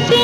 से